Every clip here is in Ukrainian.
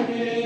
Amen.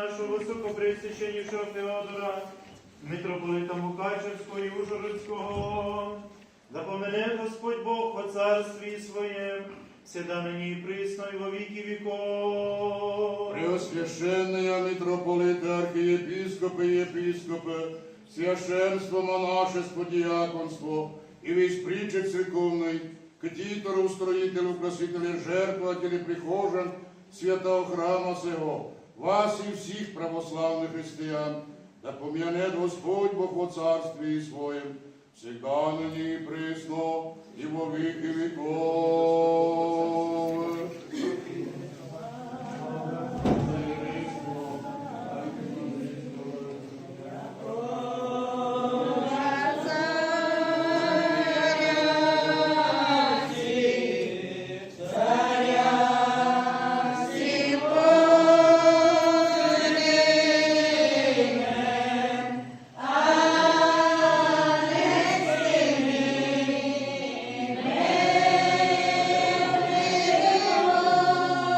нашого високопресвященнішого Феодора, митрополита Мукачевського і Ужгородського, да помине Господь Бог по царстві своєм, всегда нині і присно, і во віки віков. Преосвященные митрополиты, архиепископы и епископы, священство монашество, диаконство и весь притчик церковный, к титору, устроителю, красителю, жертвователю, прихожан святого храма сего, вас і всіх православних християн, да пом'яне Господь Бог во царстві своєм, всегда нині і пресно, і во віки веков.